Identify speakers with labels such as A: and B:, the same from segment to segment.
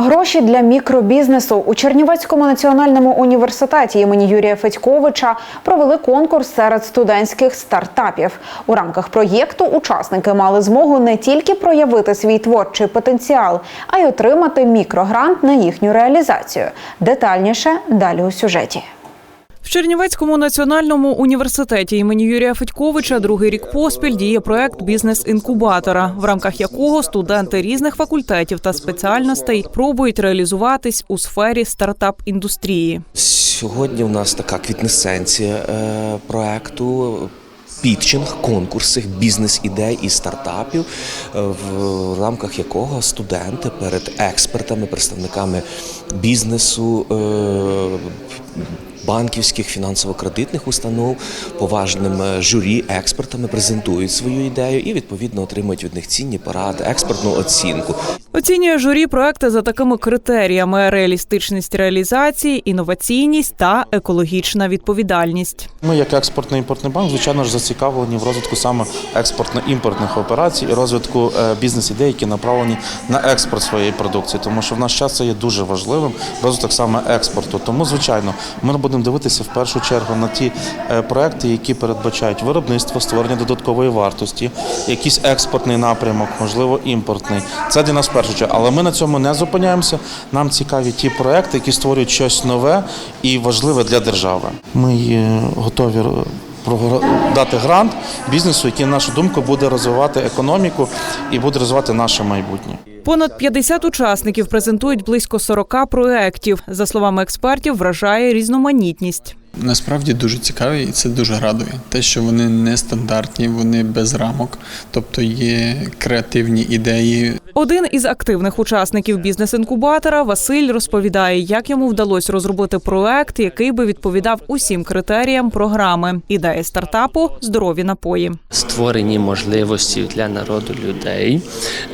A: Гроші для мікробізнесу у Чернівецькому національному університеті імені Юрія Федьковича провели конкурс серед студентських стартапів. У рамках проєкту учасники мали змогу не тільки проявити свій творчий потенціал, а й отримати мікрогрант на їхню реалізацію. Детальніше далі у сюжеті.
B: Чернівецькому національному університеті імені Юрія Федьковича другий рік поспіль діє проект бізнес-інкубатора, в рамках якого студенти різних факультетів та спеціальностей пробують реалізуватись у сфері стартап-індустрії.
C: Сьогодні у нас така квітнесенція е, проекту. Пітчинг, конкурси бізнес-ідей і стартапів, е, в рамках якого студенти перед експертами, представниками бізнесу, е, банківських фінансово-кредитних установ, поважним е, журі, експертами презентують свою ідею і відповідно отримують від них цінні поради, експертну оцінку.
B: Оцінює журі проекти за такими критеріями: реалістичність реалізації, інноваційність та екологічна відповідальність.
D: Ми, як експортний імпортний банк, звичайно ж зацікавлені в розвитку саме експортно-імпортних операцій і розвитку е, бізнес-ідей, які направлені на експорт своєї продукції, тому що в наш час це є дуже важливим розвиток саме експорту. Тому, звичайно, ми будемо дивитися в першу чергу на ті е, проекти, які передбачають виробництво, створення додаткової вартості, якийсь експортний напрямок, можливо, імпортний. Це для нас першу чергу. Але ми на цьому не зупиняємося. Нам цікаві ті проекти, які створюють щось нове і важливе для держави. Ми готові дати грант бізнесу, який, на нашу думку, буде розвивати економіку і буде розвивати наше майбутнє.
B: Понад 50 учасників презентують близько 40 проєктів. За словами експертів, вражає різноманітність.
E: Насправді дуже цікаві, і це дуже радує. Те, що вони не стандартні, вони без рамок, тобто є креативні ідеї.
B: Один із активних учасників бізнес-інкубатора Василь розповідає, як йому вдалося розробити проект, який би відповідав усім критеріям програми. Ідея стартапу здорові напої.
F: створені можливості для народу людей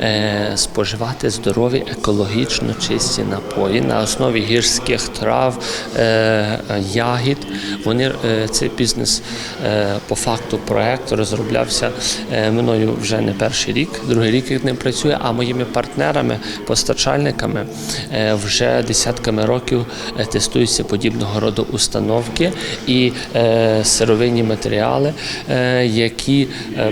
F: е, споживати здорові екологічно чисті напої на основі гірських трав, е, ягід. Вони е, цей бізнес е, по факту проект розроблявся е, мною вже не перший рік, другий рік як ним працює, а моїми партнерами, постачальниками вже десятками років тестуються подібного роду установки і сировинні матеріали, які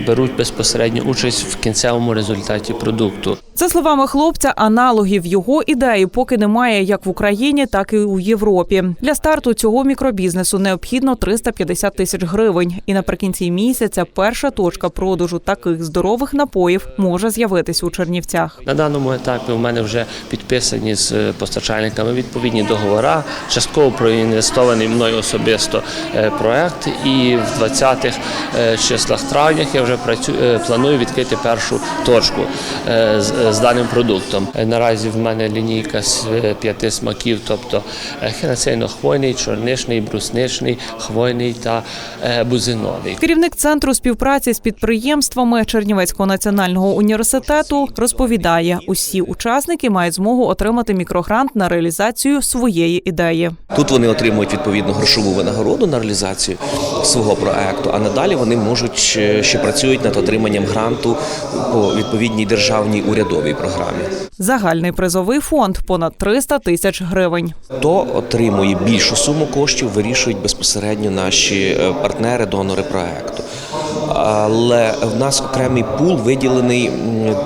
F: беруть безпосередню участь в кінцевому результаті продукту.
B: За словами хлопця, аналогів його ідеї поки немає як в Україні, так і у Європі. Для старту цього мікробізнесу необхідно 350 тисяч гривень. І наприкінці місяця перша точка продажу таких здорових напоїв може з'явитись у Чернівцях.
F: На даному етапі у мене вже підписані з е, постачальниками відповідні договори, частково проінвестований мною особисто е, проект. І в 20-х е, числах травнях я вже працюю, е, планую відкрити першу точку е, з, з даним продуктом. Наразі в мене лінійка з п'яти смаків, тобто хінацейно-хвойний, чорничний, брусничний, хвойний та бузиновий.
B: Керівник центру співпраці з підприємствами Чернівецького національного університету розповідає, усі учасники мають змогу отримати мікрогрант на реалізацію своєї ідеї.
C: Тут вони отримують відповідну грошову винагороду на реалізацію свого проекту, а надалі вони можуть ще, ще працюють над отриманням гранту по відповідній державній урядовій програмі.
B: Загальний призовий фонд понад 300 тисяч гривень.
C: Хто отримує більшу суму коштів, вирішують безпосередньо наші е, партнери, донори проекту. Але в нас окремий пул виділений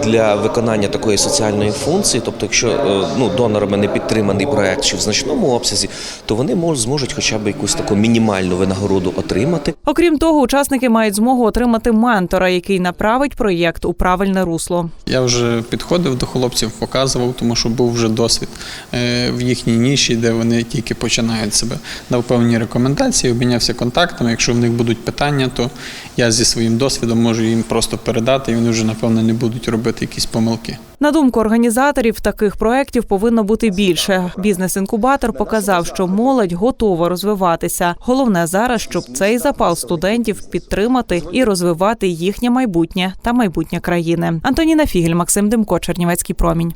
C: для виконання такої соціальної функції. Тобто, якщо е, ну, донорами не підтриманий проект чи в значному обсязі, то вони мож- зможуть хоча б якусь таку мінімальну винагороду отримати.
B: Окрім того, учасники мають змогу отримати ментора, який направить проєкт у правильне русло.
E: Я вже підходив до хлопців, показував, тому що був вже досвід е, в їхній ніші, де вони тільки починають себе. Дав певні рекомендації, обмінявся контактами. Якщо в них будуть питання, то я зі своїм досвідом можу їм просто передати, і вони вже напевно не будуть робити якісь помилки.
B: На думку організаторів, таких проєктів повинно бути більше. Бізнес-інкубатор показав, що молодь готова розвиватися. Головне зараз, щоб цей запал студентів підтримати і розвивати їхнє майбутнє та майбутнє країни. Антоніна Фігель, Максим Демко, Чернівецький промінь.